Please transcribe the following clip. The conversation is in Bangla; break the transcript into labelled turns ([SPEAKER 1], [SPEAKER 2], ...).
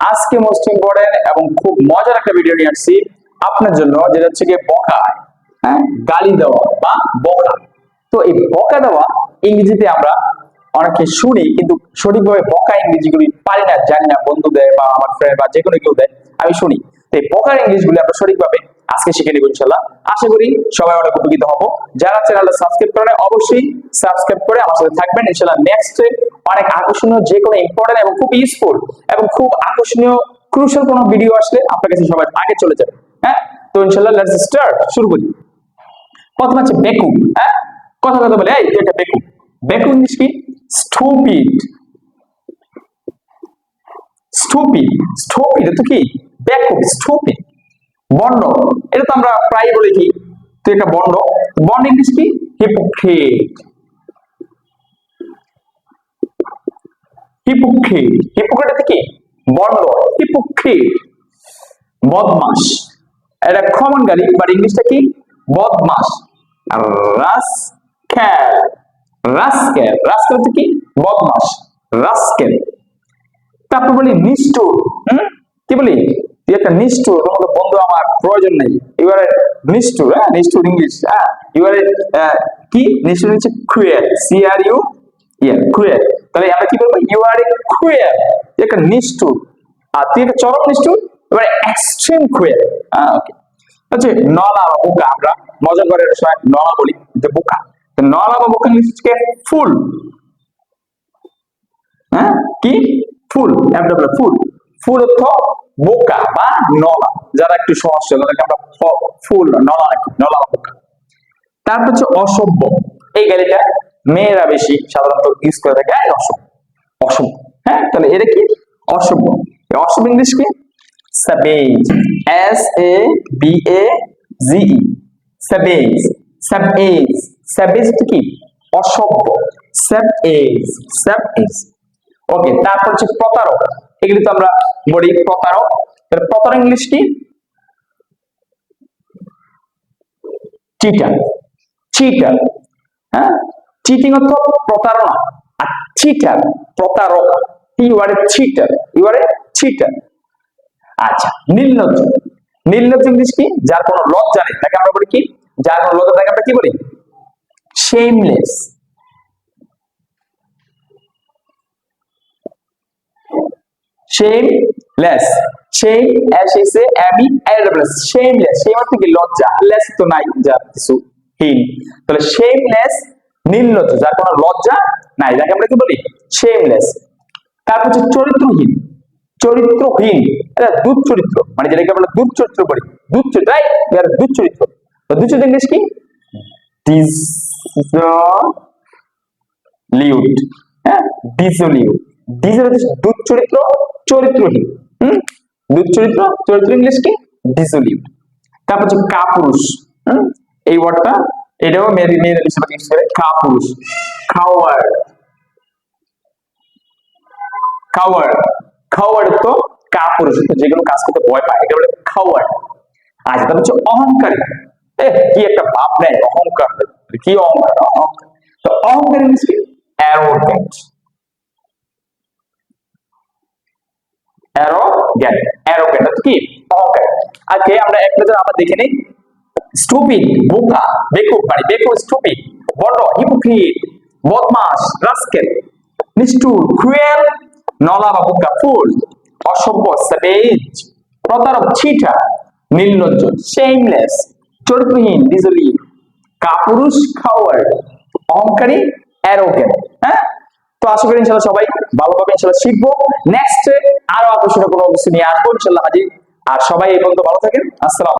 [SPEAKER 1] আজকে মোস্ট ইম্পর্টেন্ট এবং খুব মজার একটা ভিডিও নিয়ে আসছি আপনার জন্য, যেটা হচ্ছে বকা হ্যাঁ? গালি দেওয়া বা বকা। তো এই বকা দেওয়া ইংরেজিতে আমরা অনেকে শুনি, কিন্তু সঠিকভাবে বকা ইংরেজিগুলি পারি না, জানি না, বন্ধু দেয় বা আমার ফ্রেন্ড বা যে কোনো কেউ দেয়, আমি শুনি। তো এই বকার ইংলিশগুলি আমরা সঠিকভাবে আজকে শিখে নেব ইনশাল্লাহ আশা করি সবাই অনেক উপকৃত হব। যারা চ্যানেলটা সাবস্ক্রাইব করে অবশ্যই সাবস্ক্রাইব করে আমার সাথে থাকবেন। ইনশাল্লাহ নেক্সট অনেক আকর্ষণীয় যে কোনো ইম্পর্টেন্ট এবং খুব ইউজফুল এবং খুব আকর্ষণীয় ক্রুশাল কোনো ভিডিও আসলে আপনার কাছে সবাই আগে চলে যাবে। হ্যাঁ? তো ইনশাল্লাহ লেটস স্টার্ট শুরু করি। প্রথম হচ্ছে বেকু হ্যাঁ? কথা কথা বলে, এই এটা বেকু বেকু ইংলিশ কি? স্টুপিড। স্টুপিড। স্টুপিড এটা কি? বেকুব, স্টুপিড। বন্ড এটা তো আমরা প্রায় বলি কি তো এটা বন্ড বন্ড ইংলিশ কি? হিপোক্রেট। হিপোক্রেট হিপোক্রেট কি? বদমাস। এটা কমন গাড়ি বাট ইংলিশটা কি? বদমাস। রাস্ক্যাল রাস্ক্যাল রাস্ক্যাল হচ্ছে কি? বদমাস। রাস্ক্যাল তারপর বলি নিষ্ঠুর। হুম? কি বলি? তুই একটা নিষ্ঠুর তোমাকে বন্ধু আমার, প্রয়োজন নেই। এবারে নিষ্ঠুর হ্যাঁ? নিষ্ঠুর ইংলিশ হ্যাঁ? এবারে কি? নিষ্ঠুর হচ্ছে cruel C R U yeah cruel তাহলে আমরা কি বলব? ইউ আর এ ক্রুয়েল একটা নিষ্ঠুর আর একটা চরম নিষ্ঠুর, এবারে এক্সট্রিম ক্রুয়েল হ্যাঁ ওকে হচ্ছে নলা বা বোকা, আমরা মজা করে সময় নলা বলি যে বোকা। তো নলা বা বোকা ইংলিশ ফুল। হ্যাঁ? কি? ফুল ফুল। ফুল অর্থ বোকা বা নলা। যারা একটু সহজ তাদেরকে আমরা ফুল, নলা নলা বোকা। তারপর হচ্ছে অসভ্য। এই গাড়িটা মেয়েরা বেশি সাধারণত ইউজ করে থাকে অসভ্য অসভ্য হ্যাঁ? তাহলে এটা কি? এই অসভ্য ইংলিশ কি? সাবেজ এস এ বি এ জি ই সাবেজ সাবেজ সাবেজ কি? অসভ্য সাবেজ সাবেজ ওকে তারপর হচ্ছে প্রতারক। এগুলি তো আমরা বলি প্রতারক। তাহলে প্রতারক ইংলিশ কি? চিটার চিটার হ্যাঁ? চিটিং অর্থ প্রতারণা। আর চিটার প্রতারক you are a cheater you are a cheater আচ্ছা নির্লজ্জ। নির্লজ্জ ইংলিশ কি? যার কোনো লজ্জা নেই। তাকে আমরা বলি কি? যার কোনো লজ্জা তাকে আমরা কি বলি? Shameless shameless shame s h a m e l s shameless shame অর্থ কি? লজ্জা। Less তো নাই, যা কিছু। হীন তাহলে shameless নির্লজ্জ যার কোনো লজ্জা নাই, যাকে আমরা কি বলি? শেমলেস তারপর হচ্ছে চরিত্রহীন। চরিত্রহীন। এটা দুধ চরিত্র মানে যেটাকে আমরা দুধ চরিত্র বলি। দুধ চরিত্র দুধ চরিত্র দুধ চরিত্র ইংলিশ কি? হ্যাঁ? দুধ চরিত্র দুধ চরিত্র চরিত্র ইংলিশ কি? ডিসলিউট তারপর হচ্ছে কাপুরুষ। হুম? এই ওয়ার্ডটা এটাও মেয়েদের মেয়েদের হিসেবে ইউজ করে কাপুরুষ খাওয়ার খাওয়ার খাওয়ার তো কাপুরুষ যে কাজ করতে ভয় পায়। এটা বলে খাওয়ার আচ্ছা তারপর হচ্ছে অহংকারী। কি একটা ভাব নেয় অহংকার। কি অহংকার? অহংকার। তো অহংকার ইংলিশ কি? অ্যারোগেন্ট অ্যারোগেন্ট অ্যারোগেন্ট কি? অহংকার। আজকে আমরা এক নজর আমরা দেখে নিই। স্টুপিড, বোকা, বেকুব মানে বেকুব, স্টুপিড, বড়, হিপোক্রিট বদমাস রাস্কেল, নিষ্ঠুর, ক্রুয়েল, নলা বা বোকা, ফুল, অসভ্য স্যাভেজ প্রতারক চিটা নির্লজ্জ শেমলেস চরিত্রহীন ডিজলি কাপুরুষ খাওয়ার অহংকারী অ্যারোগেন্ট হ্যাঁ? তো আশা করি ইনশাল্লাহ সবাই ভালোভাবে ইনশাল্লাহ শিখব। নেক্সট আরও আকর্ষণীয় কোনো কিছু নিয়ে আসব ইনশাল্লাহ হাজির। আর সবাই এই পর্যন্ত ভালো থাকেন। আসসালাম